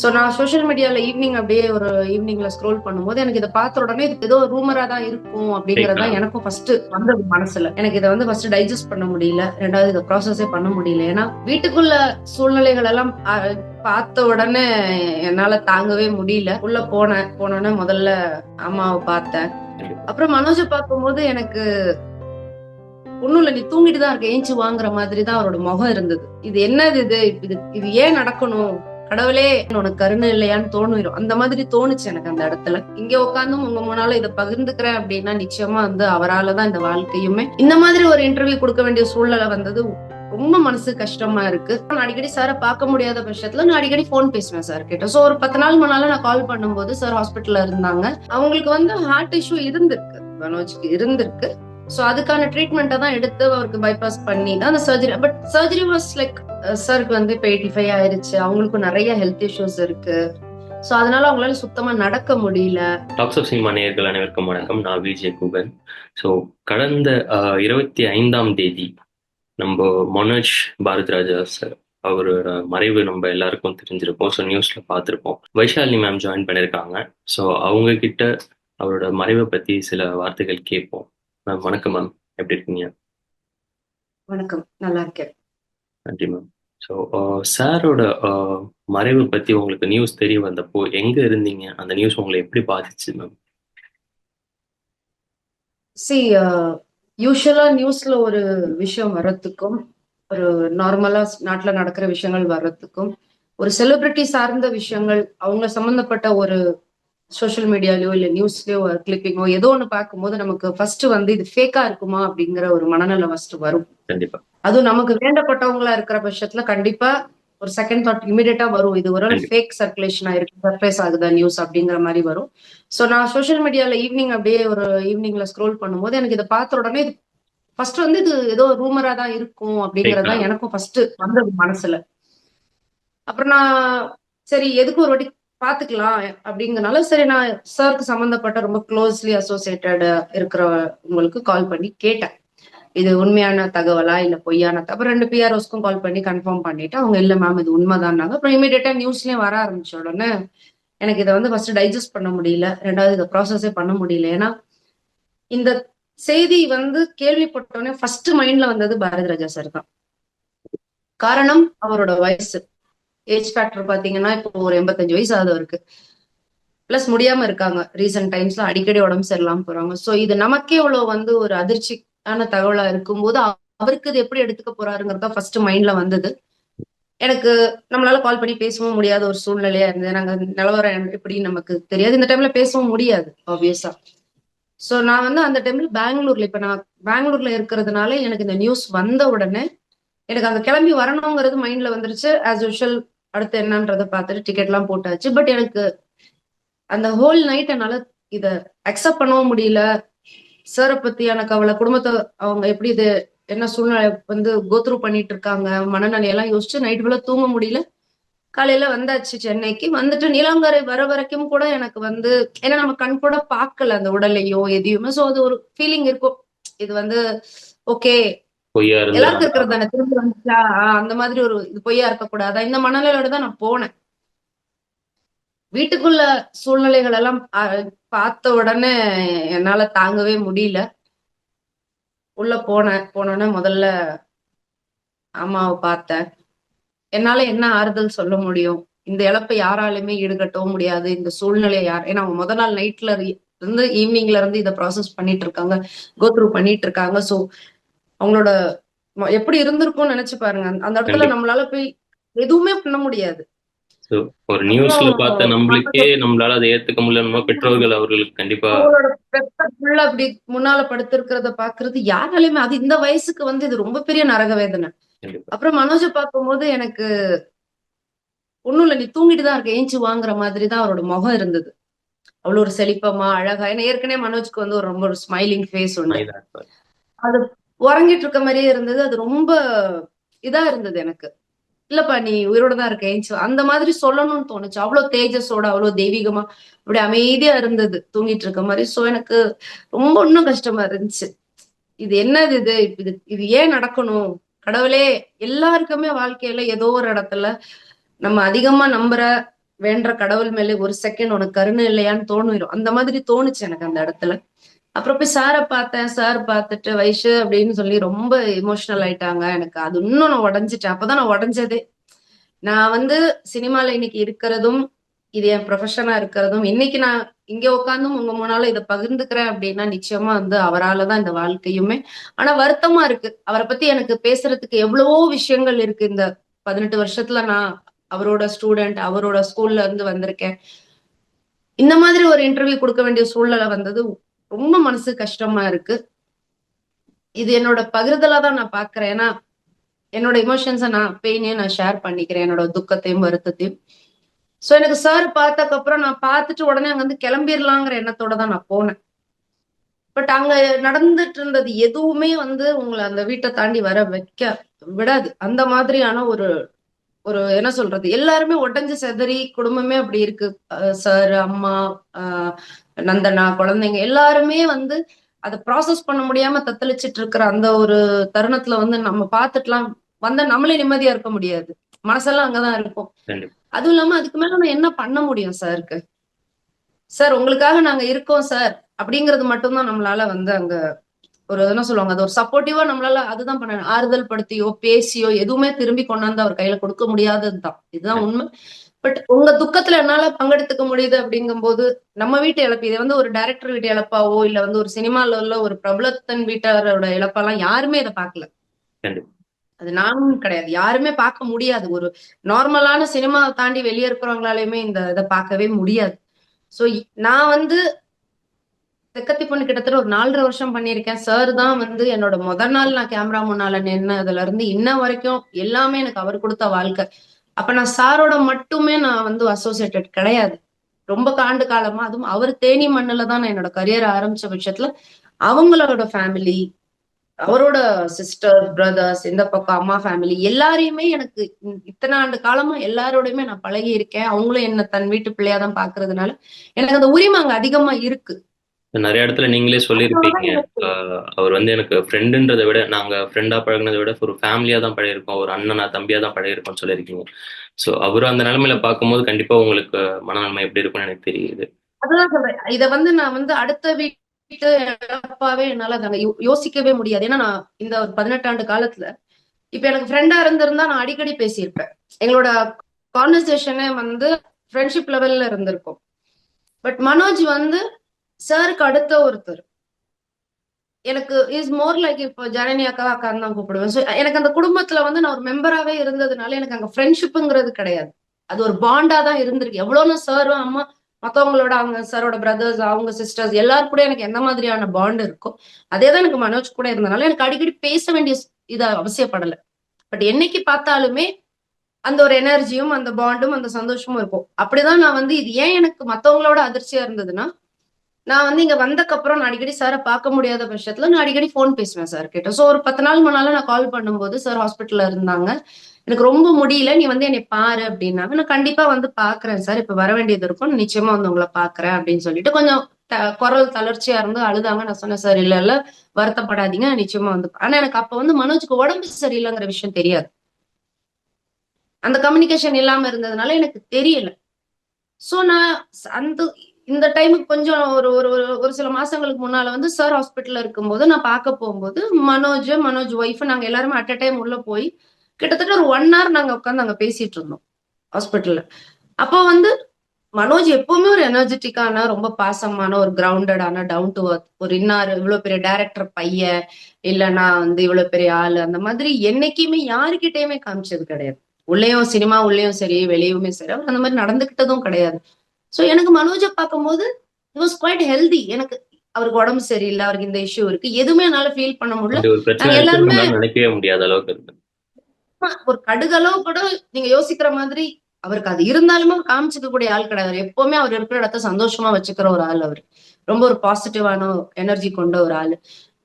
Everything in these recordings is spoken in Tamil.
ஸோ நான் சோஷியல் மீடியால ஈவினிங் அப்படியே ஒரு ஈவினிங்ல ஸ்க்ரோல் பண்ணும்போது எனக்கு இதை பார்த்த உடனே இது ஏதோ ரூமரா தான் இருக்கும் அப்படிங்கறதா எனக்கும் ஃபர்ஸ்ட் வந்தது மனசுல. எனக்கு இதை வந்து ஃபர்ஸ்ட் டைஜஸ்ட் பண்ண முடியல. ரெண்டாவது இதை ப்ராசஸே பண்ண முடியல. ஏன்னா வீட்டுக்குள்ள சூழ்நிலைகள் எல்லாம் பார்த்த உடனே என்னால தாங்கவே முடியல. உள்ள போனேன். போனோடனே முதல்ல அம்மாவை பார்த்தேன். அப்புறம் மனோஜை பார்க்கும்போது எனக்கு ஒண்ணும் இல்ல நீ தூங்கிட்டு தான் இருக்க. ஏஞ்சி வாங்குற மாதிரி தான் அவரோட முகம் இருந்தது. இது என்னது இது? இது இது ஏன் நடக்கணும்? கடவுளே உனக்கு கருணை இல்லையான்னு தோணிடும் அந்த மாதிரி தோணுச்சு எனக்கு அந்த இடத்துல. இங்க உட்காந்து உங்க முன்னால இதை பகிர்ந்துக்கிறேன் அப்படின்னா நிச்சயமா வந்து அவராலதான் இந்த வாழ்க்கையுமே இந்த மாதிரி ஒரு இன்டர்வியூ கொடுக்க வேண்டிய சூழ்நிலை வந்தது. ரொம்ப மனசு கஷ்டமா இருக்கு. நான் அடிக்கடி சாரை பார்க்க முடியாத பட்சத்துல நான் அடிக்கடி போன் பேசுவேன் சார் கிட்ட. சோ ஒரு பத்து நாள் முன்னால நான் கால் பண்ணும்போது சார் ஹாஸ்பிட்டல்ல இருந்தாங்க. அவங்களுக்கு வந்து ஹார்ட் இஷ்யூ இருந்திருக்கு. மனோஜ்க்கு இருந்திருக்கு. சோ அதுக்கான ட்ரீட்மெண்ட்டை தான் எடுத்து அவருக்கு பைபாஸ் பண்ணி தான் அந்த surgery but surgery was like சருக்கு வந்து இப்போ எயிட்டி ஃபைவ் ஆயிருச்சு. அவங்களுக்கும் நிறைய ஹெல்த் இஷ்யூஸ் இருக்கு. சோ அதனால அவங்களால சுத்தமா நடக்க முடியல. டாக்ஸ் ஆஃப் சினிமா நேயர்கள் அனைவருக்கும் வணக்கம். நான் விஜய் குகன் ஸோ கடந்த இருபத்தி ஐந்தாம் தேதி நம்ம மனோஜ் பாரத்ராஜா சார் அவரோட மறைவு நம்ம எல்லாருக்கும் தெரிஞ்சிருப்போம் ஸோ நியூஸ்ல பார்த்துருப்போம். வைஷாலினி மேம் ஜாயின் பண்ணியிருக்காங்க ஸோ அவங்க கிட்ட அவரோட மறைவை பத்தி சில வார்த்தைகள் கேட்போம். மேம் வணக்கம் மேம் எப்படி இருக்கீங்க? வணக்கம். நல்லா இருக்கேன். நன்றி மேம் ஸோ uh, சாரோட மறைவு பத்தி உங்களுக்கு நியூஸ் தெரிய வந்தப்போ எங்க இருந்தீங்க? அந்த நியூஸ் உங்களை எப்படி பாதிச்சு மேம் சி யூஸ்வலா நியூஸ்ல ஒரு விஷயம் வர்றதுக்கும் ஒரு நார்மலா நாட்டுல நடக்கிற விஷயங்கள் வர்றதுக்கும் ஒரு செலிபிரிட்டி சார்ந்த விஷயங்கள் அவங்க சம்பந்தப்பட்ட ஒரு சோஷியல் மீடியாலயோ இல்ல நியூஸ்லயோ ஒரு கிளிப்பிங்கோ ஏதோ ஒண்ணு பார்க்கும்போது நமக்கு ஃபர்ஸ்ட் வந்து இது ஃபேக்கா இருக்குமா அப்படிங்கிற ஒரு மனநிலை ஃபர்ஸ்ட் வரும். கண்டிப்பா. அதுவும் நமக்கு வேண்டப்பட்டவங்களா இருக்கிற பட்சத்துல கண்டிப்பா ஒரு செகண்ட் தாட் இமிடியட்டா வரும். இது ஒரு. ஃபேக் சர்க்குலேஷன் ஆயிருக்கு சர்ப்ரைஸ் ஆகுதா நியூஸ் அப்படிங்கிற மாதிரி வரும். சோ நான் சோஷியல் மீடியால ஈவினிங் அப்படியே ஒரு ஈவினிங்ல ஸ்க்ரோல் பண்ணும்போது எனக்கு இதை பார்த்த உடனே இது ஃபர்ஸ்ட் வந்து இது ஏதோ ரூமரா தான் இருக்கும் அப்படிங்கறதா. எனக்கும் ஃபர்ஸ்ட் வந்தது மனசுல. அப்புறம் நான் சரி எதுக்கு ஒரு வாட்டி பாத்துக்கலாம் அப்படிங்கறனால சரி நான் சாருக்கு சம்பந்தப்பட்ட ரொம்ப க்ளோஸ்லி அசோசியேட்டட் இருக்கிற உங்களுக்கு கால் பண்ணி கேட்டேன். இது உண்மையான தகவலா இல்ல பொய்யான தகவல்? அப்புறம் ரெண்டு பிஆர்ஓஸ்க்கும் கால் பண்ணி கன்ஃபார்ம் பண்ணிட்டு அவங்க இல்ல மேம் இது உண்மைதான்னாங்க. அப்புறம் இமீடியட்டா நியூஸ்லயும் வர ஆரம்பிச்ச உடனே எனக்கு இதை வந்து ஃபர்ஸ்ட் டைஜஸ்ட் பண்ண முடியல. ரெண்டாவது இதை ப்ராசஸே பண்ண முடியல. ஏன்னா இந்த செய்தி வந்து கேள்விப்பட்டோடனே ஃபர்ஸ்ட் மைண்ட்ல வந்தது பாரதி ராஜா சார் தான். காரணம் அவரோட வயசு. ஏஜ் ஃபேக்டர் பாத்தீங்கன்னா இப்போ ஒரு எண்பத்தஞ்சு வயசு ஆகுது அவருக்கு. பிளஸ் முடியாம இருக்காங்க. ரீசெண்ட் டைம்ஸ்ல அடிக்கடி உடம்பு சரியில்லாம போறாங்க. சோ இது நமக்கே இவ்வளவு வந்து ஒரு அதிர்ச்சியான தகவலா இருக்கும்போது அவருக்கு இது எப்படி எடுத்துக்க போறாருங்கிறதா ஃபர்ஸ்ட் மைண்ட்ல வந்தது. எனக்கு நம்மளால கால் பண்ணி பேசவும் முடியாத ஒரு சூழ்நிலையா இருந்தது. நாங்க நிலவரம் எப்படி நமக்கு தெரியாது. இந்த டைம்ல பேசவும் முடியாது ஆப்வியஸா சோ நான் வந்து அந்த டைம்ல பெங்களூர்ல இப்ப நான் பெங்களூர்ல இருக்கிறதுனால எனக்கு இந்த நியூஸ் வந்த உடனே எனக்கு அங்க கிளம்பி வரணுங்கிறது மைண்ட்ல வந்துருச்சு. ஆஸ் யூஷுவல் அடுத்து என்னன்றதை பார்த்துட்டு டிக்கெட் எல்லாம் போட்டாச்சு. பட் எனக்கு அந்த ஹோல் நைட் என்னால இத அக்செப்ட் பண்ணவும் முடியல. சாரை பத்தியான கவலை குடும்பத்தை அவங்க எப்படி இது என்ன சூழ்நிலை வந்து கோத்ரூ பண்ணிட்டு இருக்காங்க மனநிலையெல்லாம் யோசிச்சு நைட் ஃபுல்லா தூங்க முடியல. காலையில வந்தாச்சு சென்னைக்கு. வந்துட்டு நீலாங்கரை வர வரைக்கும் கூட எனக்கு வந்து ஏன்னா நம்ம கண் கூட பார்க்கல அந்த உடலையோ எதையுமே. சோ அது ஒரு ஃபீலிங் இருக்கும். இது வந்து ஓகே பொய்யா எல்லாருக்கும் இருக்கிறது தானே. திரும்ப வந்துச்சா அந்த மாதிரி ஒரு இது பொய்யா இருக்கக்கூடாதா? இந்த மனநிலையோட தான் நான் போனேன். வீட்டுக்குள்ள சூழ்நிலைகள் எல்லாம் அஹ், பார்த்த உடனே என்னால தாங்கவே முடியல. உள்ள போனேன். போனோடனே முதல்ல அம்மாவை பார்த்தேன். என்னால என்ன ஆறுதல் சொல்ல முடியும்? இந்த இழப்பை யாராலுமே ஈடுகட்டவும் முடியாது. இந்த சூழ்நிலையை யார் ஏன்னா அவங்க முத நாள் நைட்ல இருந்து ஈவினிங்ல இருந்து இதை ப்ராசஸ் பண்ணிட்டு இருக்காங்க. கோத்ரூ பண்ணிட்டு இருக்காங்க. சோ அவங்களோட எப்படி இருந்திருக்கும்னு நினைச்சு பாருங்க. அந்த- இடத்துல. நம்மளால போய் எதுவுமே பண்ண முடியாது. ஒரு நியூஸ்ல பார்த்த நம்மளுக்கே நம்மளால அதை ஏத்துக்க முடியலன்னா பெற்றோர்கள் அவர்களுக்கு கண்டிப்பா பெத்த புள்ள அப்படி முன்னால படுத்திருக்கிறத பாக்குறது யாராலையுமே அது இந்த வயசுக்கு வந்து இது ரொம்ப பெரிய நரக வேதனை. அப்புறம் மனோஜை பார்க்கும்போது எனக்கு ஒண்ணும் இல்ல நீ தூங்கிட்டு தான் இருக்க ஏஞ்சி வாங்குற மாதிரி தான் அவரோட முகம் இருந்தது. அவ்வளவு ஒரு செழிப்பமா அழகா ஏன்னா ஏற்கனவே மனோஜ்க்கு வந்து ஒரு ரொம்ப ஒரு ஸ்மைலிங் ஃபேஸ் இருப்பார். அது உறங்கிட்டு இருக்க மாதிரியே இருந்தது. அது ரொம்ப இதா இருந்தது எனக்கு. இல்லப்பா நீ உயிரோட தான் இருக்க ஏஞ்சி அந்த மாதிரி சொல்லணும்னு தோணுச்சு. அவ்வளவு தேஜஸோட அவ்வளவு தெய்வீகமா அப்படி அமைதியா இருந்தது தூங்கிட்டு இருக்க மாதிரி. சோ எனக்கு ரொம்ப இன்னும் கஷ்டமா இருந்துச்சு. இது என்னது இது? இது இது ஏன் நடக்கணும்? கடவுளே எல்லாருக்குமே வாழ்க்கையில ஏதோ ஒரு இடத்துல நம்ம அதிகமா நம்புற வேண்ட கடவுள் மேலே ஒரு செகண்ட் உனக்கு கருணை இல்லையான்னு தோணிரும். அந்த மாதிரி தோணுச்சு எனக்கு அந்த இடத்துல. அப்புறம் போய் சாரை பார்த்தேன் சார் பார்த்துட்டு வயசு அப்படின்னு சொல்லி ரொம்ப எமோஷனல் ஆயிட்டாங்க எனக்கு. அது இன்னும் நான் உடஞ்சிட்டேன். அப்பதான் நான் உடஞ்சதே. நான் வந்து சினிமால இன்னைக்கு இருக்கிறதும் இது என் ப்ரொஃபஷனா இருக்கிறதும் இன்னைக்கு நான் இங்க உட்காந்தும் உங்க முன்னால இதை பகிர்ந்துக்கிறேன் அப்படின்னா நிச்சயமா வந்து அவரால தான் இந்த வாழ்க்கையுமே. ஆனா வருத்தமா இருக்கு. அவரை பத்தி எனக்கு பேசுறதுக்கு எவ்வளவோ விஷயங்கள் இருக்கு. இந்த பதினெட்டு வருஷத்துல நான் அவரோட ஸ்டூடெண்ட் அவரோட ஸ்கூல்ல இருந்து வந்திருக்கேன். இந்த மாதிரி ஒரு இன்டர்வியூ கொடுக்க வேண்டிய சூழ்நிலை வந்தது ரொம்ப மனசு கஷ்டமா இருக்கு. இது என்னோட பகிர்தலா தான் நான் பாக்குறேன். ஏன்னா என்னோட இமோஷன்ஸை நான் பெயினையும் நான் ஷேர் பண்ணிக்கிறேன் என்னோட துக்கத்தையும் வருத்தத்தையும். ஸோ எனக்கு சார் பார்த்ததுக்கு அப்புறம் நான் பார்த்துட்டு உடனே அங்க வந்து கிளம்பிடலாங்கிற எண்ணத்தோட தான் நான் போனேன். பட் அங்க நடந்துட்டு இருந்தது எதுவுமே வந்து உங்களை அந்த வீட்டை தாண்டி வர வைக்க விடாது. அந்த மாதிரியான ஒரு ஒரு என்ன சொல்றது? எல்லாருமே உடஞ்சு செதறி குடும்பமே அப்படி இருக்கு. சார் அம்மா ஆஹ் நந்தனா குழந்தைங்க எல்லாருமே வந்து அதை ப்ராசஸ் பண்ண முடியாம தத்தளிச்சிட்டு இருக்கிற அந்த ஒரு தருணத்துல வந்து நம்ம பார்த்துட்டுலாம் வந்தா நம்மளே நிம்மதியா இருக்க முடியாது. மனசெல்லாம் அங்கதான் இருக்கும். அதுவும் இல்லாம அதுக்கு மேல நான் என்ன பண்ண முடியும் சாருக்கு? சார் உங்களுக்காக நாங்க இருக்கோம் சார் அப்படிங்கிறது மட்டும்தான் நம்மளால வந்து அங்க ஒரு என்ன சொல்லுவாங்க அது ஒரு சப்போர்ட்டிவா நம்மளால அதுதான் பண்ண ஆறுதல் படுத்தியோ பேசியோ எதுவுமே திரும்பி கொண்டாந்து அவர் கையில கொடுக்க முடியாததுதான். இதுதான் உண்மை. பட் உங்க துக்கத்துல என்னால பங்கெடுத்துக்க முடியுது அப்படிங்கும்போது நம்ம வீட்டு இழப்பு இது வந்து ஒரு டைரக்டர் வீட்டு இழப்பாவோ இல்ல வந்து ஒரு சினிமால உள்ள ஒரு பிரபலத்தன் வீட்டாரோட இழப்பெல்லாம் யாருமே இதை கண்டிப்பா. அது நானும் கிடையாது. யாருமே பார்க்க முடியாது. ஒரு நார்மலான சினிமா தாண்டி வெளியே இருக்கிறவங்களாலையுமே இந்த இதை பார்க்கவே முடியாது. சோ நான் வந்து தெக்கத்தி பொண்ணு கிட்டத்தட்ட ஒரு நாலரை வருஷம் பண்ணியிருக்கேன். சார் தான் வந்து என்னோட முதல் நாள் நான் கேமரா முன்னால நின்னதுல இருந்து இன்ன வரைக்கும் எல்லாமே எனக்கு அவர் கொடுத்த வாழ்க்கை. அப்ப நான் சாரோட மட்டுமே நான் வந்து அசோசியேட்டட் கிடையாது. ரொம்ப காண்டு காலமா அதுவும் அவர் தேனி மண்ணுல தான் நான் என்னோட கரியர் ஆரம்பிச்ச பட்சத்துல அவங்களோட ஃபேமிலி அவரோட சிஸ்டர் பிரதர்ஸ் இந்த பக்கம் அம்மா ஃபேமிலி எல்லாரையுமே எனக்கு இத்தனை ஆண்டு காலமா எல்லாரோடையுமே நான் பழகி இருக்கேன் அவங்களும் என்ன தன் வீட்டு பிள்ளையாதான் பாக்குறதுனால எனக்கு அந்த உரிமை அங்க அதிகமா இருக்கு. நிறைய இடத்துல நீங்களே சொல்லியிருப்பீங்க. அவர் வந்து எனக்கு ஃப்ரெண்டுன்றதை விட நாங்க ஃப்ரெண்டா பழகுனதை விட ஒரு ஃபேமிலியா தான் பழகிருக்கோம் ஒரு அண்ணனா தம்பியா தான் பழகிருக்கோம்னு சொல்லியிருக்கீங்க. ஸோ அவரும் அந்த நிலைமையில பார்க்கும்போது கண்டிப்பா உங்களுக்கு மனநிலைமை எப்படி இருக்கும்னு எனக்கு தெரியுது. அதுதான் சொல்றேன். இத வந்து நான் வந்து அடுத்த வீட்டு இழப்பாவே என்னால நாங்க யோசிக்கவே முடியாது. ஏன்னா நான் இந்த ஒரு பதினெட்டு ஆண்டு காலத்துல இப்ப எனக்கு ஃப்ரெண்டா இருந்திருந்தா நான் அடிக்கடி பேசியிருப்பேன். எங்களோட கான்வர்சேஷனே வந்து ஃப்ரெண்ட்ஷிப் லெவல்ல இருந்திருக்கும். பட் மனோஜ் வந்து சாருக்கு அடுத்த ஒருத்தர். எனக்கு இஸ் மோர் லைக் இப்போ ஜனனி அக்கா அக்கான்னு தான் கூப்பிடுவேன். ஸோ எனக்கு அந்த குடும்பத்துல வந்து நான் ஒரு மெம்பராகவே இருந்ததுனால எனக்கு அங்கே ஃப்ரெண்ட்ஷிப்புங்கிறது கிடையாது. அது ஒரு பாண்டா தான் இருந்திருக்கு. எவ்வளோன்னு சாரும் அம்மா மற்றவங்களோட அவங்க சாரோட பிரதர்ஸ் அவங்க சிஸ்டர்ஸ் எல்லாரும் கூட எனக்கு எந்த மாதிரியான பாண்ட் இருக்கோ அதே தான் எனக்கு மனோஜ் கூட இருந்தனால எனக்கு அடிக்கடி பேச வேண்டிய இது அவசியப்படலை. பட் என்னைக்கு பார்த்தாலுமே அந்த ஒரு எனர்ஜியும் அந்த பாண்டும் அந்த சந்தோஷமும் இருக்கும். அப்படிதான் நான் வந்து இது ஏன் எனக்கு மற்றவங்களோட அதிர்ச்சியா இருந்ததுன்னா நான் வந்து இங்க வந்தக்கு அப்புறம் நான் அடிக்கடி சாரை பார்க்க முடியாத பட்சத்துல நான் அடிக்கடி ஃபோன் பேசுவேன் சார் கிட்ட. ஸோ ஒரு பத்து நாள் முன்னால நான் கால் பண்ணும்போது சார் ஹாஸ்பிட்டல்ல இருந்தாங்க. எனக்கு ரொம்ப முடியல. நீ வந்து என்னை பாரு அப்படின்னாங்க. நான் கண்டிப்பா வந்து பாக்குறேன் சார் இப்ப வர வேண்டியது இருக்கும். நிச்சயமா வந்து உங்களை பாக்குறேன் அப்படின்னு சொல்லிட்டு கொஞ்சம் குரல் தளர்ச்சியா இருந்து அழுதாங்க. நான் சொன்னேன் சார் இல்ல இல்ல. வருத்தப்படாதீங்க. நிச்சயமா வந்து ஆனா எனக்கு அப்ப வந்து மனோஜுக்கு உடம்பு சரியில்லைங்கிற விஷயம் தெரியாது. அந்த கம்யூனிகேஷன் இல்லாம இருந்ததுனால எனக்கு தெரியல. சோ நான் அந்த இந்த டைமுக்கு கொஞ்சம் ஒரு ஒரு ஒரு சில மாசங்களுக்கு முன்னால வந்து சார் ஹாஸ்பிட்டல்ல இருக்கும்போது நான் பார்க்க போகும்போது மனோஜ் மனோஜ் ஒய்ஃப் நாங்க எல்லாருமே அட் அ டைம் உள்ள போய் கிட்டத்தட்ட ஒரு ஒன் ஹவர் நாங்க உட்காந்து அங்க பேசிட்டு இருந்தோம் ஹாஸ்பிட்டல்ல அப்போ வந்து மனோஜ் எப்பவுமே ஒரு எனர்ஜெட்டிக்கான ரொம்ப பாசமான ஒரு கிரவுண்டடான டவுன் டு அர்த் ஒரு இன்னார் இவ்வளவு பெரிய டைரக்டர் பையன் இல்லைன்னா வந்து இவ்வளவு பெரிய ஆளு அந்த மாதிரி என்னைக்குமே யாருக்கிட்டயுமே காமிச்சது கிடையாது. உள்ளேயும் சினிமா உள்ளேயும் சரி வெளியுமே சரி அவர் அந்த மாதிரி நடந்துகிட்டதும் கிடையாது. சோ எனக்கு மனோஜை பார்க்கும்போது இட் வாஸ் குவைட் ஹெல்தி எனக்கு அவருக்கு உடம்பு சரியில்லை அவருக்கு இந்த இஷ்யூ இருக்கு. எதுவுமே என்னால ஃபீல் பண்ண முடியல. எல்லாருமே நினைக்கவே முடியாத அளவுக்கு ஒரு கடுகளவு கூட நீங்க யோசிக்கிற மாதிரி அவருக்கு அது இருந்தாலுமே காமிச்சுக்க கூடிய ஆள் கிடையாது. எப்பவுமே அவர் இருக்கிற இடத்த சந்தோஷமா வச்சுக்கிற ஒரு ஆள் அவர். ரொம்ப ஒரு பாசிட்டிவான எனர்ஜி கொண்ட ஒரு ஆள்.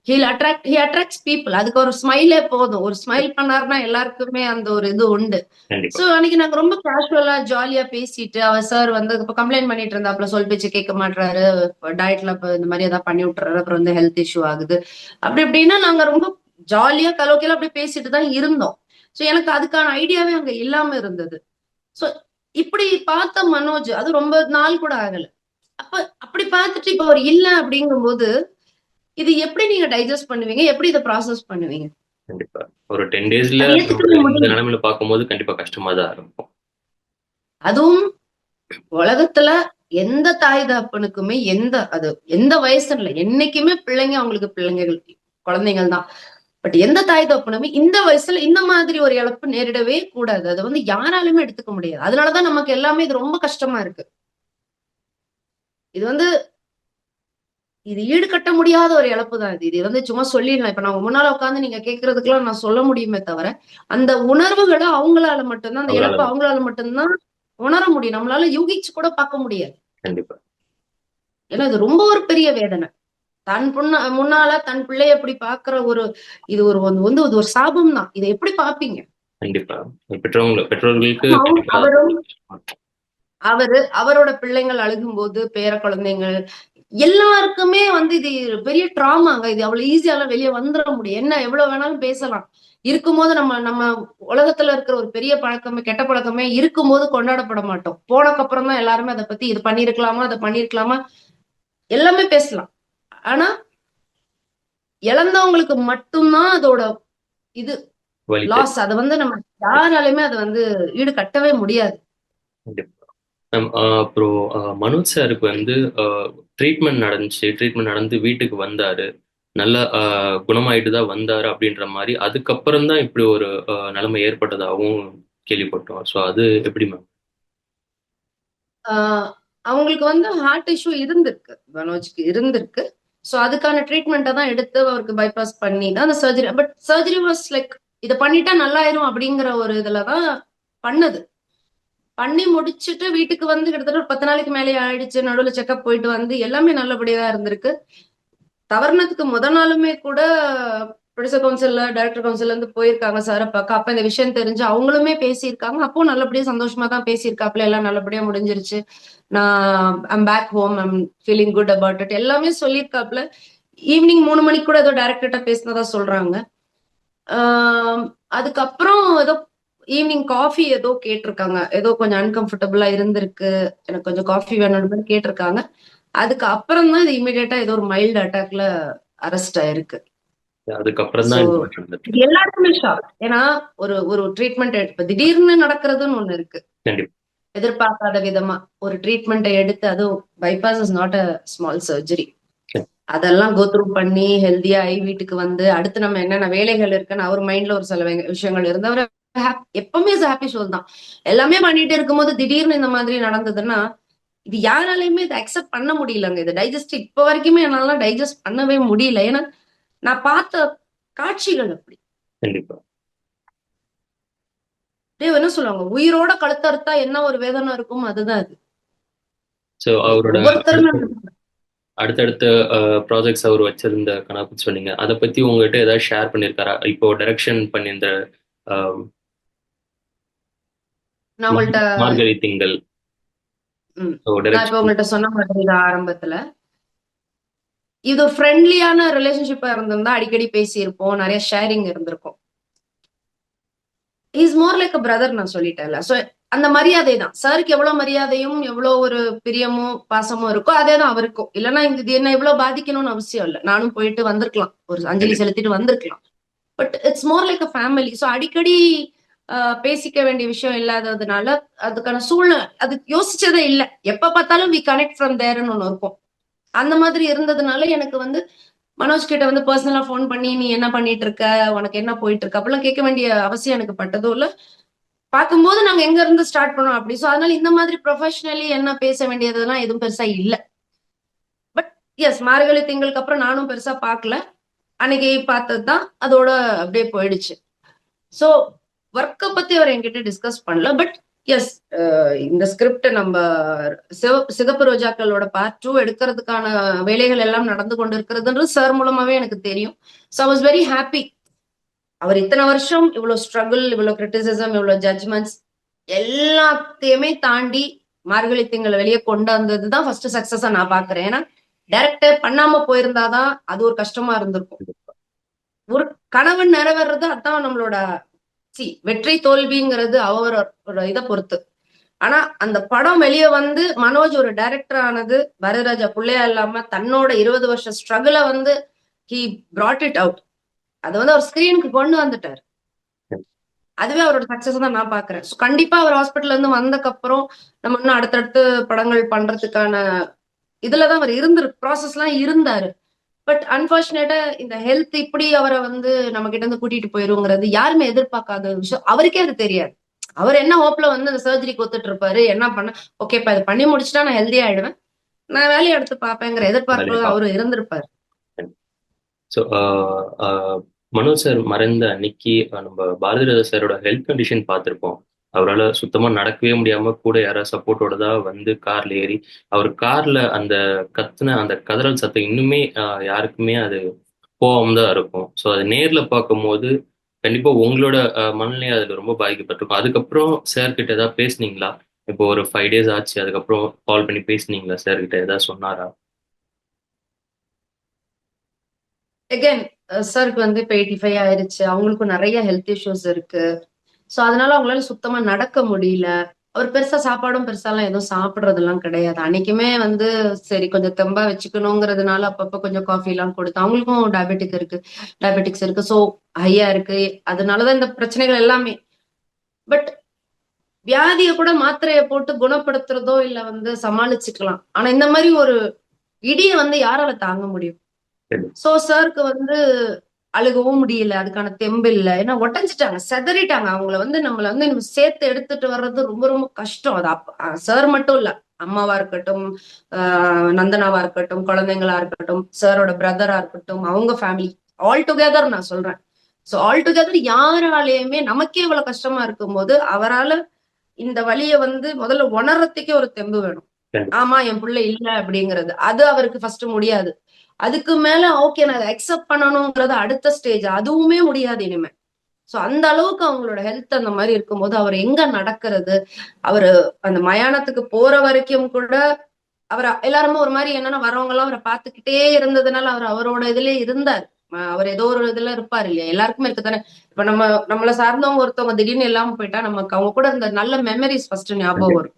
He'll attract he attracts people அதுக்கு ஒரு ஸ்மைலே போதும். ஒரு ஸ்மைல் பண்ணாருன்னா எல்லாருக்குமே அந்த ஒரு இது உண்டு. சோ அன்னைக்கு நாங்க ரொம்ப கேஷுவலா ஜாலியா பேசிட்டு அவர் சார் வந்து இப்ப கம்ப்ளைண்ட் பண்ணிட்டு இருந்தாப்ல சொல் பேச்சு கேட்க மாட்டாரு டயட்ல இந்த மாதிரி ஏதாவது பண்ணி விட்டுறாரு. அப்புறம் வந்து ஹெல்த் இஷ்யூ ஆகுது. அப்படி இப்படின்னா நாங்க ரொம்ப ஜாலியா கலோக்கியெல்லாம் அப்படி பேசிட்டு தான் இருந்தோம். சோ எனக்கு அதுக்கான ஐடியாவே அங்க இல்லாம இருந்தது. சோ இப்படி பார்த்த மனோஜ் அது ரொம்ப நாள் கூட ஆகல. அப்ப அப்படி பார்த்துட்டு இப்ப அவர் இல்ல அப்படிங்கும்போது இது எப்படி நீங்க டைஜஸ்ட் பண்ணுவீங்க? எப்படி இதை ப்ராசஸ் பண்ணுவீங்க? கண்டிப்பா. ஒரு டென் டேஸ்ல. நிலைமையில பார்க்கும்போது கண்டிப்பா கஷ்டமா தான் இருக்கும். அதுவும் உலகத்துல எந்த தாய் தகப்பனுக்குமே எந்த அது எந்த வயசுல இல்ல. என்னைக்குமே பிள்ளைங்க அவங்களுக்கு பிள்ளைங்கள் குழந்தைகள் தான். பட் எந்த தாய் தகப்பனுமே இந்த வயசுல இந்த மாதிரி ஒரு இழப்பு நேரிடவே கூடாது. அதை வந்து யாராலுமே எடுத்துக்க முடியாது. அதனாலதான் நமக்கு எல்லாமே இது ரொம்ப கஷ்டமா இருக்கு. இது வந்து இது ஈடுகட்ட முடியாத ஒரு இழப்பு தான் இது. இது வந்து சும்மா சொல்லிடலாம். இப்ப நான் முன்னால உட்காந்து நீங்க கேக்குறதுக்கெல்லாம் நான் சொல்ல முடியுமே தவிர அந்த உணர்வுகளை அவங்களால மட்டும்தான் அந்த இழப்பு அவங்களால. மட்டும்தான் உணர முடியும். நம்மளால யூகிச்சு கூட பார்க்க முடியாது. கண்டிப்பா. ஏன்னா இது ரொம்ப ஒரு பெரிய வேதனை. தன் பொண்ண முன்னால தன் பிள்ளைய எப்படி பாக்குற ஒரு இது ஒரு வந்து இது ஒரு சாபம் தான். இதை எப்படி பாப்பீங்க கண்டிப்பா. பெற்றோர்களுக்கு அவரு அவரோட பிள்ளைங்கள் அழுகும்போது பேர குழந்தைங்கள் எல்லாருக்குமே வந்து இது பெரிய ட்ராமாங்க. இது அவ்வளவு ஈஸியால வெளியே வந்துட முடியும். என்ன எவ்வளவு வேணாலும் பேசலாம். இருக்கும்போது நம்ம நம்ம உலகத்துல இருக்கிற ஒரு பெரிய பழக்கமே கெட்ட பழக்கமே இருக்கும்போது கொண்டாடப்பட மாட்டோம். போனக்கு அப்புறம் தான் எல்லாருமே அதை பத்தி இது பண்ணிருக்கலாமா அதை பண்ணிருக்கலாமா எல்லாமே பேசலாம். ஆனா இழந்தவங்களுக்கு மட்டும்தான் அதோட இது லாஸ் அதை வந்து நம்ம யாராலுமே அதை வந்து ஈடு கட்டவே முடியாது அப்புறம் மனோஜ் சாருக்கு வந்து ட்ரீட்மெண்ட் நடந்துச்சு ட்ரீட்மெண்ட் நடந்து வீட்டுக்கு வந்தாரு. நல்லா ஆஹ் குணமாயிட்டு தான் வந்தாரு அப்படின்ற மாதிரி. அதுக்கப்புறம் தான் இப்படி ஒரு நிலைமை ஏற்பட்டதாகவும் கேள்விப்பட்டோம். ஸோ அது எப்படி மேம் ஆஹ் அவங்களுக்கு வந்து ஹார்ட் இஷ்யூ இருந்திருக்கு மனோஜ்க்கு இருந்திருக்கு. சோ அதுக்கான ட்ரீட்மெண்ட்டை தான் எடுத்து அவருக்கு பைபாஸ் பண்ணி தான் அந்த surgery but surgery was like இதை பண்ணிட்டா நல்லாயிரும் அப்படிங்கிற ஒரு இதுல தான் பண்ணது. பண்ணி முடிச்சுட்டு வீட்டுக்கு வந்து கிட்டத்தட்ட ஒரு பத்து நாளைக்கு மேலே ஆயிடுச்சு. நடுவில் செக்கப் போயிட்டு வந்து எல்லாமே நல்லபடியா இருந்திருக்கு. தவறுனதுக்கு முத நாளுமே கூட ப்ரொடியூசர் கவுன்சில்ல டைரக்டர் கவுன்சில் இருந்து போயிருக்காங்க சார் பார்க்க. அப்ப இந்த விஷயம் தெரிஞ்சு அவங்களுமே பேசியிருக்காங்க. அப்போ நல்லபடியா சந்தோஷமா தான் பேசியிருக்காப்ல எல்லாம் நல்லபடியா முடிஞ்சிருச்சு. நான் I'm back home I'm feeling good about it எல்லாமே சொல்லியிருக்காப்ல ஈவினிங் மூணு மணிக்கு கூட ஏதோ டைரக்டர்கிட்ட பேசினதா சொல்றாங்க. அதுக்கப்புறம் ஏதோ ஈவினிங் காஃபி ஏதோ கேட்டிருக்காங்க. ஏதோ கொஞ்சம் அன்கம்ஃபர்டபுளா இருந்திருக்கு. எனக்கு கொஞ்சம் காஃபி வேணும்னு கேட்டிருக்காங்க. அதுக்கு அப்புறம் தான் இது இமீடியட்டா ஏதோ ஒரு மைல்டு அட்டாக்ல அரெஸ்ட் ஆயிருக்கு. அதுக்கப்புறம் தான் எல்லாருக்குமே ஷாக் ஏன்னா ஒரு ஒரு ட்ரீட்மெண்ட் இப்ப திடீர்னு நடக்கிறதுன்னு ஒண்ணு இருக்கு. எதிர்பார்க்காத விதமா. ஒரு ட்ரீட்மெண்ட்டை எடுத்து அதுவும் bypass is not a small surgery சரி. அதெல்லாம் கோத்ரூ பண்ணி ஹெல்த்தியா ஆகி வீட்டுக்கு வந்து அடுத்து நம்ம என்னென்ன வேலைகள் இருக்குன்னு அவர் மைண்ட்ல ஒரு சில விஷயங்கள் இருந்து அவர் எப்பவுமே ஹாப்பி ஷோல் தான். எல்லாமே பண்ணிட்டு இருக்கும்போது திடீர்னு இந்த மாதிரி நடந்ததுன்னா இது யாராலையுமே இதை அக்செப்ட் பண்ண முடியலங்க. இது டைஜஸ்ட் இப்ப வரைக்குமே என்னால டைஜஸ்ட் பண்ணவே முடியல. ஏன்னா நான் பார்த்த காட்சிகள் அப்படி. கண்டிப்பா. என்ன சொல்லுவாங்க? உயிரோட கழுத்தறுத்தா என்ன ஒரு வேதனை இருக்கும்? அதுதான் அது. ஸோ அவரோட அடுத்தடுத்த ப்ராஜெக்ட்ஸ் அவர் வச்சிருந்த கணக்கு சொன்னீங்க. அதை பத்தி உங்ககிட்ட ஏதாவது ஷேர் பண்ணியிருக்காரா இப்போ டைரக்ஷன் பண்ணியிருந்த ஆஹ், நான் உங்கள்ட்ட மார்கழி திங்கள் ம். ஸோ நான் இப்ப டைரக்ஷன் உங்கள்ட்ட சொன்ன மாதிரி ஆரம்பத்துல. இது ஒரு ஃப்ரெண்ட்லியான ரிலேஷன்ஷிப்பா இருந்திருந்தா அடிக்கடி பேசியிருப்போம். நிறைய ஷேரிங் இருந்திருக்கும். Is more like a brother நான் சொல்லிட்டேன்ல. சோ அந்த மரியாதை தான். சாருக்கு எவ்வளவு மரியாதையும் எவ்வளவு ஒரு பிரியமும் பாசமும் இருக்கோ அதே தான் அவருக்கும். இல்லைன்னா இந்த இது என்ன இவ்வளவு பாதிக்கணும்னு அவசியம் இல்லை. நானும் போயிட்டு வந்திருக்கலாம். ஒரு அஞ்சலி செலுத்திட்டு வந்திருக்கலாம். But it's more like a family so அடிக்கடி பேசிக்க வேண்டிய விஷயம் இல்லாததுனால அதுக்கான சூழ்நிலை அது யோசிச்சதே இல்லை. எப்ப பார்த்தாலும் வி கனெக்ட் ஃப்ரம் தேர்னு ஒன்று இருக்கும். அந்த மாதிரி இருந்ததுனால எனக்கு வந்து மனோஜ் கிட்ட வந்து பர்சனலா ஃபோன் பண்ணி நீ என்ன பண்ணிட்டு இருக்க? உனக்கு என்ன போயிட்டு இருக்க? அப்படிலாம் கேட்க வேண்டிய அவசியம் எனக்கு பட்டதும் இல்ல. பார்க்கும்போது நாங்க எங்க இருந்து ஸ்டார்ட் பண்ணோம் அப்படி. ஸோ அதனால இந்த மாதிரி ப்ரொஃபஷனலி என்ன பேச வேண்டியதுலாம் எதுவும் பெருசா இல்ல. பட் எஸ் மார்கழி திங்களுக்கு அப்புறம் நானும் பெருசா பார்க்கல. அன்னைக்கு பார்த்தது தான் அதோட அப்படியே போயிடுச்சு. ஸோ ஒர்க்கை பத்தி அவர் என்கிட்ட டிஸ்கஸ் பண்ணல. பட் எஸ் இந்த ஸ்கிரிப்ட் நம்ம சிகப்பு ரோஜாக்களோட பார்ட் டூ எடுக்கிறதுக்கான வேலைகள் எல்லாம் நடந்து கொண்டு இருக்கிறதுன்றது சார் மூலமாவே எனக்கு தெரியும். So I was very happy அவர் இத்தனை வருஷம் இவ்வளவு ஸ்ட்ரகிள் இவ்வளவு கிரிட்டிசிசம் இவ்வளவு ஜட்ஜ்மெண்ட்ஸ் எல்லாத்தையுமே தாண்டி மார்கழி திங்களை வெளியே கொண்டு வந்தது தான் ஃபர்ஸ்ட் சக்சஸா நான் பாக்குறேன். ஏன்னா டைரக்டர் பண்ணாம போயிருந்தாதான் அது ஒரு கஷ்டமா இருந்திருக்கும். ஒரு கனவு நிறைவேறது அதான் நம்மளோட சி வெற்றி தோல்விங்கிறது அவரோட இதை பொறுத்து. ஆனா அந்த படம் வெளியே வந்து மனோஜ் ஒரு டைரக்டர் ஆனது வரதராஜா பிள்ளையா இல்லாம தன்னோட இருபது வருஷம் ஸ்ட்ரகிள வந்து ஹி பிராட் இட் அவுட் அது வந்து அவர் ஸ்கிரீனுக்கு கொண்டு வந்துட்டார். அதுவே அவரோட சக்சஸ் தான் நான் பாக்குறேன். கண்டிப்பா அவர் ஹாஸ்பிட்டல்ல இருந்து வந்தக்கப்புறம் அப்புறம் நம்ம இன்னும் அடுத்தடுத்து படங்கள் பண்றதுக்கான இதுலதான் அவர் இருந்திருக்கு ப்ராசஸ் எல்லாம் இருந்தாரு. பட் அன்பார்ச்சுனேட்டா இந்த ஹெல்த் இப்படி அவரை வந்து நம்ம கிட்ட இருந்து கூட்டிட்டு போயிருங்கிறது யாருமே எதிர்பார்க்காத விஷயம். அவருக்கே அது தெரியாது. அவர் என்ன ஹோப்ல வந்து அந்த சர்ஜரி கொத்துட்டு இருப்பாரு என்ன பண்ண ஓகே இப்ப இது பண்ணி முடிச்சுட்டா நான் ஹெல்தி ஆயிடுவேன். நான் வேலையை எடுத்து பார்ப்பேங்கிற எதிர்பார்ப்பு. அவரு இருந்திருப்பாரு. ஸோ மனோஜ் சார் மறைந்த அன்னைக்கு நம்ம பாரதிராஜா சாரோட ஹெல்த் கண்டிஷன் பார்த்திருப்போம். அவரால் சுத்தமா நடக்கவே முடியாம கூட யாராவது சப்போர்ட்டோட தான் வந்து கார்ல ஏறி அவர் கார்ல அந்த கத்துன அந்த கதறல் சத்தம் இன்னுமே யாருக்குமே அது கோபம் தான் இருக்கும். ஸோ அதை நேர்ல பார்க்கும்போது கண்டிப்பா உங்களோட அஹ், மனநிலை அதுல ரொம்ப பாதிக்கப்பட்டிருக்கும். அதுக்கப்புறம் சார் கிட்ட ஏதாவது பேசுனீங்களா? இப்போ ஒரு ஃபைவ் டேஸ் ஆச்சு அதுக்கப்புறம் கால் பண்ணி பேசுனீங்களா? சார் கிட்ட ஏதாவது சொன்னாரா? அகைன் சருக்கு வந்து இப்போ எயிட்டி ஃபைவ் ஆயிருச்சு. அவங்களுக்கும் நிறைய ஹெல்த் இஷ்யூஸ் இருக்கு. ஸோ அதனால அவங்களால சுத்தமா நடக்க முடியல. அவர் பெருசா சாப்பாடும் பெருசாலாம் எதுவும் சாப்பிடுறதெல்லாம் கிடையாது. அன்னைக்குமே வந்து சரி கொஞ்சம் தெம்பா வச்சுக்கணுங்கிறதுனால அப்பப்ப கொஞ்சம் காஃபி எல்லாம் கொடுத்து அவங்களுக்கும் டயபெட்டிக் இருக்கு. டயபெட்டிக்ஸ் இருக்கு. ஸோ ஹையா இருக்கு. அதனாலதான் இந்த பிரச்சனைகள் எல்லாமே. பட் வியாதியை கூட மாத்திரையை போட்டு குணப்படுத்துறதோ இல்ல வந்து சமாளிச்சுக்கலாம். ஆனா இந்த மாதிரி ஒரு இடியை வந்து யாரால தாங்க முடியும். சோ சாருக்கு வந்து அழுகவும் முடியல அதுக்கான தெம்பு இல்ல. ஏன்னா உடஞ்சிட்டாங்க செதறிட்டாங்க. அவங்கள வந்து நம்மள வந்து நம்ம சேர்த்து எடுத்துட்டு வர்றது ரொம்ப ரொம்ப கஷ்டம். அது சார் மட்டும் இல்ல. அம்மாவா இருக்கட்டும் ஆஹ் நந்தனாவா இருக்கட்டும் குழந்தைங்களா இருக்கட்டும் சாரோட பிரதரா இருக்கட்டும் அவங்க ஃபேமிலி ஆல் டுகெதர் நான் சொல்றேன். சோ ஆல் டுகெதர் யாராலேயுமே நமக்கே இவ்வளவு கஷ்டமா இருக்கும்போது அவரால இந்த வழியை வந்து முதல்ல உணர்றதுக்கே ஒரு தெம்பு வேணும். ஆமா என் பிள்ளை இல்ல அப்படிங்கிறது. அது அவருக்கு ஃபர்ஸ்ட் முடியாது. அதுக்கு மேல ஓகே நான் அதை அக்செப்ட் பண்ணணுங்கிறது அடுத்த ஸ்டேஜ் அதுவுமே முடியாது இனிமே. சோ அந்த அளவுக்கு அவங்களோட ஹெல்த் அந்த மாதிரி இருக்கும்போது அவர் எங்க நடக்கிறது? அவரு அந்த மயானத்துக்கு போற வரைக்கும் கூட அவர் எல்லாருமே ஒரு மாதிரி என்னன்னா வரவங்க எல்லாம் அவரை பார்த்துக்கிட்டே இருந்ததுனால அவர் அவரோட இதுலயே இருந்தார். அவர் ஏதோ ஒரு இதுல இருப்பார் இல்லையா? எல்லாருக்குமே இருக்கு தானே? இப்ப நம்ம நம்மள சார்ந்தவங்க ஒருத்தவங்க திடீர்னு இல்லாம போயிட்டா நமக்கு அவங்க கூட இந்த நல்ல மெமரிஸ் ஃபர்ஸ்ட் ஞாபகம் வரும்.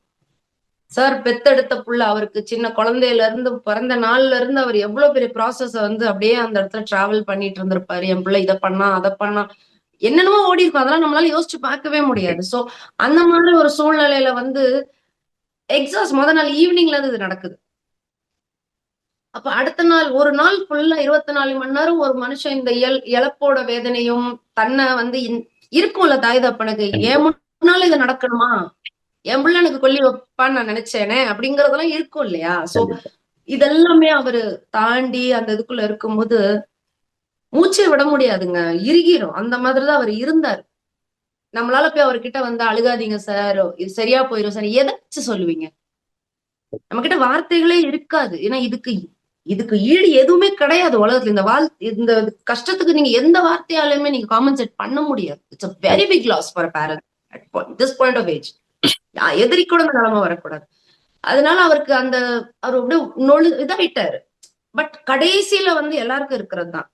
சார் பெத்தெடுத்த புள்ள அவருக்கு சின்ன குழந்தையில இருந்து பிறந்த நாள்ல இருந்து அவர் எவ்வளவு பெரிய ப்ராசஸ வந்து அப்படியே அந்த இடத்துல டிராவல் பண்ணிட்டு இருந்திருப்பாரு. என் பிள்ளை இதை பண்ணா அதை பண்ணா. என்னென்னமோ ஓடி இருக்கும். அதெல்லாம் நம்மளால யோசிச்சு பார்க்கவே முடியாது. சோ அந்த மாதிரி ஒரு சூழ்நிலையில வந்து எக்ஸாஸ் முத நாள் ஈவினிங்ல இருந்து இது நடக்குது. அப்ப அடுத்த நாள் ஒரு நாள் ஃபுல்லா இருபத்தி நாலு மணி நேரம் ஒரு மனுஷன் இந்த இயல் இழப்போட வேதனையும் தன்னை வந்து இருக்கும்ல தாய் தப்பனுக்கு ஏன் முன்னால இது நடக்கணுமா? என் பிள்ளை எனக்கு கொல்லி வைப்பான்னு நான் நினைச்சேனே அப்படிங்கறதெல்லாம் இருக்கும் இல்லையா? சோ இதெல்லாமே அவரு தாண்டி அந்த இதுக்குள்ள இருக்கும்போது மூச்சை விட முடியாதுங்க. இறுகிரும். அந்த மாதிரிதான் அவர் இருந்தார். நம்மளால போய் அவர்கிட்ட வந்து அழுகாதீங்க சார் இது சரியா போயிரும் சார் எதாச்சும் சொல்லுவீங்க? நம்ம கிட்ட வார்த்தைகளே இருக்காது. ஏன்னா இதுக்கு இதுக்கு ஈடு எதுவுமே கிடையாது உலகத்துல. இந்த வாழ் இந்த கஷ்டத்துக்கு நீங்க எந்த வார்த்தையாலுமே நீங்க காம்பன்சேட் பண்ண முடியாது. It's a very big loss for parent at this point of age எதிரி கூட அந்த நிலைமை வரக்கூடாது. அதனால அவருக்கு அந்த அவர் அப்படியே நொழு இதாயிட்டாரு. பட் கடைசியில வந்து எல்லாருக்கும் இருக்கிறது தான்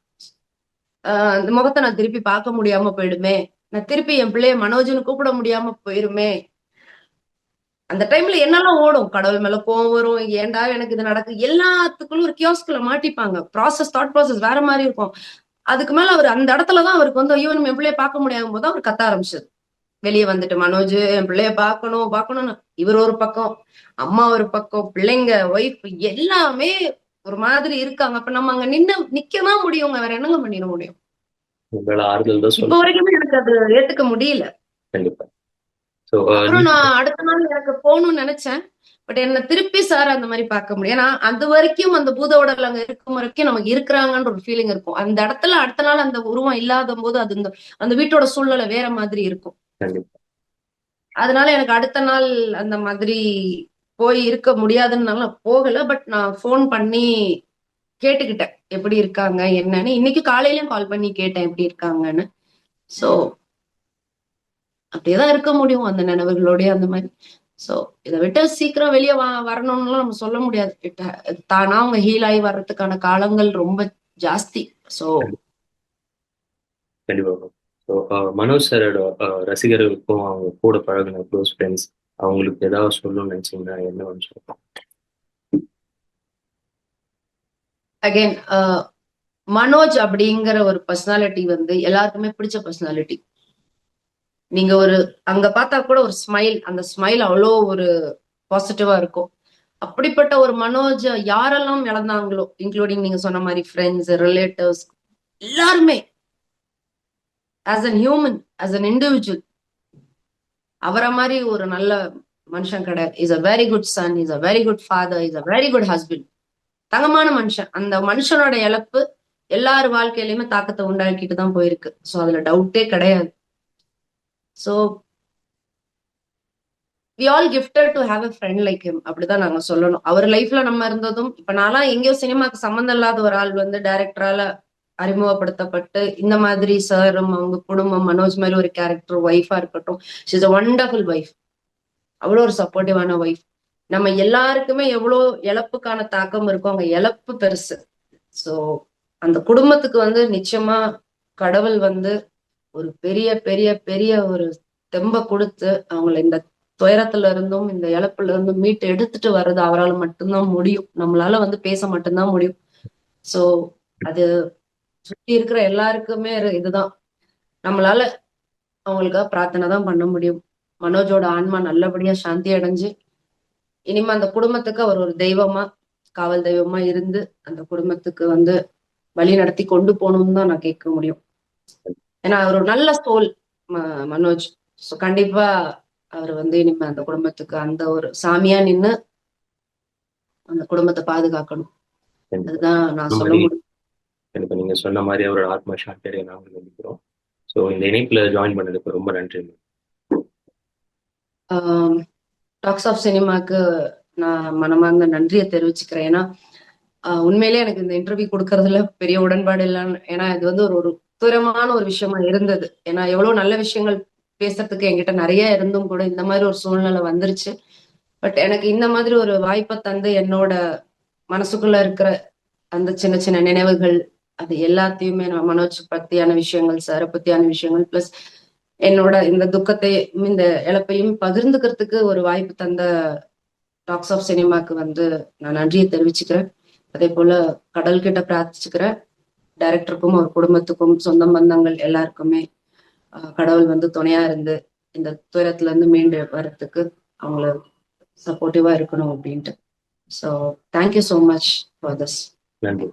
இந்த முகத்தை நான் திருப்பி பார்க்க முடியாம போயிடுமே. நான் திருப்பி என் பிள்ளைய மனோஜன் கூப்பிட முடியாம போயிருமே. அந்த டைம்ல என்னெல்லாம் ஓடும்? கடவுள் மேல கோவம் வரும். ஏன்டா எனக்கு இது நடக்கு? எல்லாத்துக்குள்ளும் ஒரு கியோஸ்குள்ள மாட்டிப்பாங்க. ப்ராசஸ் தாட் ப்ராசஸ் வேற மாதிரி இருக்கும். அதுக்கு மேல அவர் அந்த இடத்துலதான் அவருக்கு வந்து ஐயோ நம்ம என் பிள்ளைய பார்க்க முடியாம போது அவர் கத்த ஆரம்பிச்சது. வெளியே வந்துட்டு மனோஜ் என் பிள்ளைய பார்க்கணும் பார்க்கணும்னு இவர் ஒரு பக்கம் அம்மா ஒரு பக்கம் பிள்ளைங்க ஒய்ஃப் எல்லாமே ஒரு மாதிரி இருக்காங்க. அப்ப நம்ம அங்க நின்னு நிக்கதான் முடியுங்க வேற என்னங்க பண்ணிட முடியும்? இப்ப வரைக்குமே எனக்கு அது ஏத்துக்க முடியல. அப்புறம் நான் அடுத்த நாள் எனக்கு போகணும்னு நினைச்சேன். பட் என்ன திருப்பி சார் அந்த மாதிரி பார்க்க முடியும் ஏன்னா அது வரைக்கும் அந்த பூத உடல் அங்க இருக்கும் வரைக்கும் நமக்கு இருக்கிறாங்கன்ற ஒரு ஃபீலிங் இருக்கும். அந்த இடத்துல அடுத்த நாள் அந்த உருவம் இல்லாத போது அது இந்த அந்த வீட்டோட சூழ்நிலை வேற மாதிரி இருக்கும். அதனால எனக்கு அடுத்த நாள் அந்த மாதிரி போய் இருக்க முடியாதுன்னால போகல. பட் நான் ஃபோன் பண்ணி கேட்டுக்கிட்டேன். எப்படி இருக்காங்க என்னன்னு. இன்னைக்கு காலையிலயும் கால் பண்ணி கேட்டேன் எப்படி இருக்காங்கன்னு. சோ அப்படியேதான் இருக்க முடியும் அந்த நினைவுகளோடய அந்த மாதிரி. சோ இதை விட்டு சீக்கிரம் வெளியே வ வரணும்னுலாம் நம்ம சொல்ல முடியாது. தானா அவங்க ஹீல் ஆகி வர்றதுக்கான காலங்கள் ரொம்ப ஜாஸ்தி. சோ கண்டிப்பா மனோஜ் சாரோட uh, uh, ரசிகர்களுக்கும் அவங்க கூட பழகின க்ளோஸ் ஃப்ரெண்ட்ஸ் அவங்களுக்கு ஏதாவது சொல்லணும்னு நினைச்சீங்கன்னா என்ன வந்து சொல்லுங்க? அகைன் மனோஜ் uh, அப்படிங்கிற ஒரு பர்சனாலிட்டி வந்து எல்லாருக்குமே பிடிச்ச பர்சனாலிட்டி நீங்க ஒரு அங்க பார்த்தா கூட ஒரு ஸ்மைல் அந்த ஸ்மைல் அவ்வளோ ஒரு பாசிட்டிவா இருக்கும். அப்படிப்பட்ட ஒரு மனோஜ் யாரெல்லாம் இழந்தாங்களோ இன்க்ளூடிங் நீங்க சொன்ன மாதிரி ஃப்ரெண்ட்ஸ் ரிலேட்டிவ்ஸ் எல்லாருமே as an human as an individual அவரை மாதிரி ஒரு நல்ல மனுஷன் கிடையாது is a very good son is a very good father is a very good husband தங்கமான மனுஷன். அந்த மனுஷனோட இழப்பு எல்லார் வாழ்க்கையிலயுமே தாக்கத்தை உண்டாக்கிட்டு தான் போயிருக்கு. ஸோ அதுல டவுட்டே கிடையாது. So we all gifted to have a friend like him அப்படிதான் நாங்க சொல்லணும். அவர் லைஃப்ல நம்ம இருந்ததும் இப்ப நான்லாம் எங்கேயோ சினிமாக்கு சம்மந்தம் இல்லாத ஒரு ஆள் வந்து டைரக்டரால அறிமுகப்படுத்தப்பட்டு இந்த மாதிரி சாரும் அவங்க குடும்பம் மனோஜ் மாதிரி ஒரு கேரக்டர் ஒய்ஃபா இருக்கட்டும். இஸ் அ ஒண்டர்ஃபுல் ஒய்ஃப் அவ்வளோ ஒரு சப்போர்ட்டிவான ஒய்ஃப் நம்ம எல்லாருக்குமே எவ்வளோ இழப்புக்கான தாக்கம் இருக்கும் அவங்க இழப்பு பெருசு. ஸோ அந்த குடும்பத்துக்கு வந்து நிச்சயமா கடவுள் வந்து ஒரு பெரிய பெரிய பெரிய ஒரு தெம்ப கொடுத்து அவங்களை இந்த துயரத்துல இருந்தும் இந்த இழப்புல இருந்தும் மீட்டு எடுத்துட்டு வர்றது அவரால் மட்டும்தான் முடியும். நம்மளால வந்து பேச மட்டும்தான் முடியும். சோ அது சுத்தி இருக்கிற எல்லாருக்குமே இதுதான். நம்மளால அவங்களுக்காக பிரார்த்தனை தான் பண்ண முடியும். மனோஜோட ஆன்மா நல்லபடியா சாந்தி அடைஞ்சு இனிமே அந்த குடும்பத்துக்கு அவர் ஒரு தெய்வமா காவல் தெய்வமா இருந்து அந்த குடும்பத்துக்கு வந்து வழி நடத்தி கொண்டு போகணும்னு தான் நான் கேட்க முடியும். ஏன்னா அவர் ஒரு நல்ல சோல் மனோஜ். ஸோ கண்டிப்பா அவர் வந்து இனிமே அந்த குடும்பத்துக்கு அந்த ஒரு சாமியா நின்னு அந்த குடும்பத்தை பாதுகாக்கணும். அதுதான் நான் சொல்ல. முடியும். எனக்கு நீங்க சொன்ன மாதிரி அவரோட ஆத்மா சாந்தி நாங்கள் நினைக்கிறோம். ஸோ இந்த இணைப்பில் ஜாயின் பண்ணதுக்கு ரொம்ப நன்றி டாக்ஸ் ஆஃப் சினிமாக்கு நான் மனமார்ந்த நன்றியை தெரிவிச்சுக்கிறேன். ஏன்னா உண்மையிலே உண்மையிலேயே எனக்கு இந்த இன்டர்வியூ கொடுக்கறதுல பெரிய உடன்பாடு இல்லைன்னு ஏன்னா இது வந்து ஒரு ஒரு துரமான ஒரு விஷயமா இருந்தது. ஏன்னா எவ்வளவு நல்ல விஷயங்கள் பேசுறதுக்கு என்கிட்ட நிறைய இருந்தும் கூட இந்த மாதிரி ஒரு சூழ்நிலை வந்துருச்சு. பட் எனக்கு இந்த மாதிரி ஒரு வாய்ப்பை தந்து என்னோட மனசுக்குள்ள இருக்கிற அந்த சின்ன சின்ன நினைவுகள் அது எல்லாத்தையுமே நான் மனோஜ் பக்தியான விஷயங்கள் சார பத்தியான விஷயங்கள் பிளஸ் என்னோட இந்த துக்கத்தை இந்த இழப்பையும் பகிர்ந்துக்கிறதுக்கு ஒரு வாய்ப்பு தந்த டாக்ஸ் ஆஃப் சினிமாக்கு வந்து நான் நன்றியை தெரிவிச்சுக்கிறேன். அதே போல கடல் கிட்ட பிரார்த்திச்சுக்கிறேன். டைரக்டருக்கும் அவர் குடும்பத்துக்கும் சொந்த பந்தங்கள் எல்லாருக்குமே கடவுள் வந்து துணையா இருந்து இந்த துயரத்துல இருந்து மீண்டு வர்றதுக்கு அவங்கள சப்போர்ட்டிவா இருக்கணும் அப்படின்ட்டு. So thank you so much for this நன்றி.